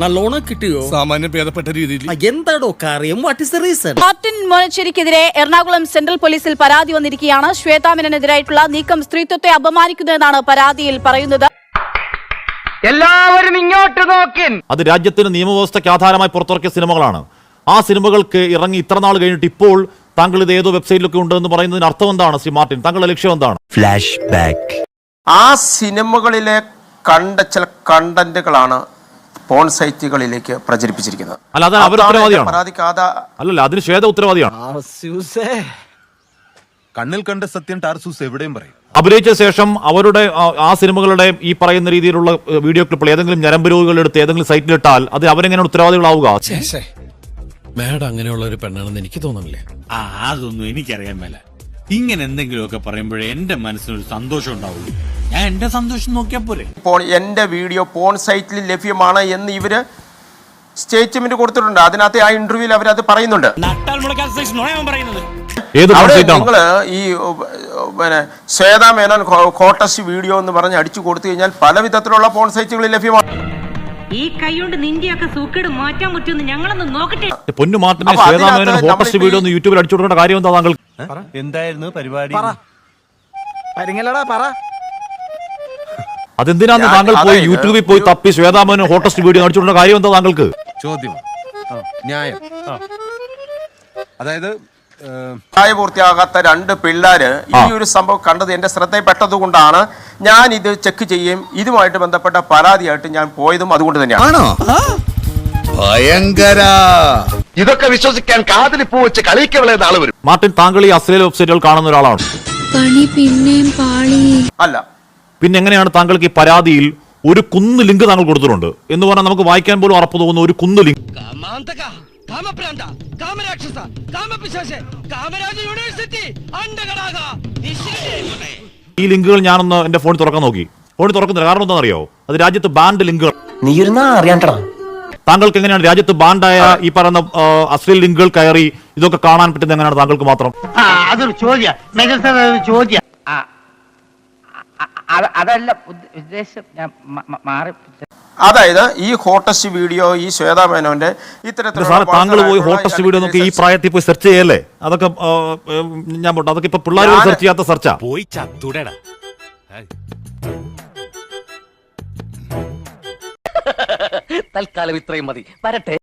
നല്ലോണം കിട്ടിയോ? സാമാന്യം ഭേദപ്പെട്ട രീതിയിൽ. എന്താടോ കാര്യം? What is the reason Martin മോനച്ചേരിക്കെതിരെ Ernakulam central പോലീസിൽ പരാതി വന്നിരിക്കുകയാണ്. ശ്വേതാമേനനെതിരായിട്ടുള്ള നീക്കം സ്ത്രീത്വത്തെ അപമാനിക്കുന്നു എന്നാണ് പരാതിയിൽ പറയുന്നത്. എല്ലാവരും ഇങ്ങോട്ട് നോക്കിൻ. അത് രാജ്യത്തിന് നിയമവ്യവസ്ഥയ്ക്ക് ആധാരമായി പുറത്തിറക്കിയ സിനിമകളാണ്. ആ സിനിമകൾക്ക് ഇറങ്ങി ഇത്ര നാൾ കഴിഞ്ഞിട്ട് ഇപ്പോൾ താങ്കൾ ഇത് ഏതോ വെബ്സൈറ്റിലൊക്കെ ഉണ്ടെന്ന് പറയുന്നതിന് അർത്ഥം എന്താണ് ശ്രീ മാർട്ടിൻ? താങ്കളുടെ ലക്ഷ്യം എന്താണ്? ഫ്ലാഷ് ബാക്ക് ആ സിനിമകളിലെ കണ്ട ചില കണ്ടന്റുകളാണ് പോൺ സൈറ്റുകളിലേക്ക് പ്രചരിപ്പിച്ചിരിക്കുന്നത്. അല്ല, അതാണ് ഉത്തരവാദിയാണ്. എന്റെ പരാതിക്ക് ആധാ- അല്ലല്ല അതിന് ശ്വേത ഉത്തരവാദിയാണ്. കണ്ണിൽ കണ്ട സത്യം ടാർസൂസ് എവിടെയും പറയും. അഭിനയിച്ച ശേഷം അവരുടെ ആ- ആ സിനിമകളുടെ ഈ പറയുന്ന രീതിയിലുള്ള ഏഹ്, വീഡിയോ ക്ലിപ്പുകൾ ഏതെങ്കിലും ഞരമ്പ് രോഗികൾ എടുത്ത് ഏതെങ്കിലും സൈറ്റിലിട്ടാൽ അത് അവരെങ്ങനെയാണ് ഉത്തരവാദികളാവുക? മാഡം അങ്ങനെയുള്ള ഒരു പെണ്ണാണെന്ന് എനിക്ക് തോന്നുന്നില്ല? ആ അതൊന്നും എനിക്കറിയാൻ മേല. ഇങ്ങനെ എന്തെങ്കിലുമൊക്കെ പറയുമ്പോഴേ എന്റെ മനസ്സിനൊരു സന്തോഷം ഉണ്ടാവുള്ളൂ. ഞാൻ എന്റെ സന്തോഷം നോക്കിയാൽ പോരെ. ഇപ്പോൾ എന്റെ വീഡിയോ പോൺ സൈറ്റിൽ ലഭ്യമാണ് എന്ന് ഇവർ സ്റ്റേറ്റ്മെന്റ് കൊടുത്തിട്ടുണ്ട്. അതിനകത്ത് ആ ഇന്റർവ്യൂവിൽ അവർ അത് പറയുന്നുണ്ട്. നിങ്ങൾ അവിടെ നിങ്ങൾ ഈ പിന്നെ ശ്വേതാ മേനോൻ കോട്ടസ് വീഡിയോ എന്ന് പറഞ്ഞ് അടിച്ചു കൊടുത്തു കഴിഞ്ഞാൽ പല വിധത്തിലുള്ള പോൺ സൈറ്റുകളിൽ ലഭ്യമാണ്. ഈ കൈകൊണ്ട് നിന്റെയൊക്കെ സൂക്കേട് മാറ്റാൻ പറ്റുമെന്ന് ഞങ്ങളൊന്ന് നോക്കട്ടെ. പൊന്നു മാർട്ടിനെ വീഡിയോ ഒന്ന് യൂട്യൂബിൽ അടിച്ചു കൊടുക്കേണ്ട കാര്യം എന്താ താങ്കൾ എന്തായിരുന്നു പരിപാടി? പറ. അതെന്തിനാന്ന് ഞാൻ- താങ്കൾ പോയി യൂട്യൂബിൽ പോയി തപ്പി ശ്വേതാമോന് ഹോട്ടസ്റ്റ് വീഡിയോ അടിച്ചു കൊടുക്കേണ്ട കാര്യം എന്താ താങ്കൾക്ക്? ചോദ്യം. ന്യായം. അതായത് പ്രായപൂർത്തിയാകാത്ത രണ്ട് പിള്ളേര് ഈ ഒരു സംഭവം കണ്ടത് എന്റെ ശ്രദ്ധയിൽപ്പെട്ടത് കൊണ്ടാണ് ഞാൻ ഇത് ചെക്ക് ചെയ്യും ഇതുമായിട്ട് ബന്ധപ്പെട്ട പരാതിയായിട്ട് ഞാൻ പോയതും അതുകൊണ്ട് തന്നെയാണ്. ഭയങ്കര. ഇതൊക്കെ വിശ്വസിക്കാൻ കാതിൽ പൂ വെച്ച് കളിക്കവളെ നാളെ വരും. മാർട്ടിൻ താങ്കൾ ഈ അശ്ലീല വെബ്സൈറ്റുകൾ കാണുന്ന ഒരാളാണ്. പണി പിന്നെയും പാളി. അല്ല പിന്നെ എങ്ങനെയാണ് താങ്കൾക്ക് ഈ പരാതിയിൽ ഒരു കുന്ന് ലിങ്ക് താങ്കൾ കൊടുത്തിട്ടുണ്ട്? എന്ന് പറഞ്ഞാൽ നമുക്ക് വായിക്കാൻ പോലും ഉറപ്പ് തോന്നുന്ന ഒരു കുന്ന് ലിങ്ക്. കാമപ്രാന്ത കാമരാക്ഷസ കാമപിശാശ കാമരാജ യൂണിവേഴ്സിറ്റി അണ്ടകടാക ഈ ലിങ്കുകൾ ഞാനൊന്ന് എന്റെ ഫോണിൽ തുറക്കാൻ നോക്കി. ഫോണിൽ തുറക്കുന്നില്ല. കാരണം എന്താണെന്നറിയോ അത് രാജ്യത്ത് ബാൻഡ് ലിങ്കുകൾ. നീ ഇരുന്നാ അറിയാണ്ടടാ. താങ്കൾക്ക് എങ്ങനെയാണ് രാജ്യത്ത് ബാൻഡായ ഈ പറയുന്ന അശ്ലീൽ ലിങ്കുകൾ കയറി ഇതൊക്കെ കാണാൻ പറ്റുന്നത് എങ്ങനെയാണ് താങ്കൾക്ക് മാത്രം? അതൊരു ചോദ്യ. ചോദ്യ. അതല്ല ഉദ്ദേശം ഞാൻ മാറി അതായത് ഈ ഹോട്ടസ്റ്റ് വീഡിയോ ഈ ശ്വേതാ മേനോന്റെ ഇത്തരത്തിലുള്ള താങ്കൾ പോയി ഹോട്ടസ്റ്റ് വീഡിയോ നോക്കി ഈ പ്രായത്തിൽ പോയി സെർച്ച് ചെയ്യല്ലേ? അതൊക്കെ ഞാൻ പോട്ടെ അതൊക്കെ ഇപ്പൊ പിള്ളേർ സെർച്ച് ചെയ്യാത്ത സെർച്ചാ പോയി ചത്തുടടാ. തൽക്കാലം ഇത്രയും മതി. വരട്ടെ.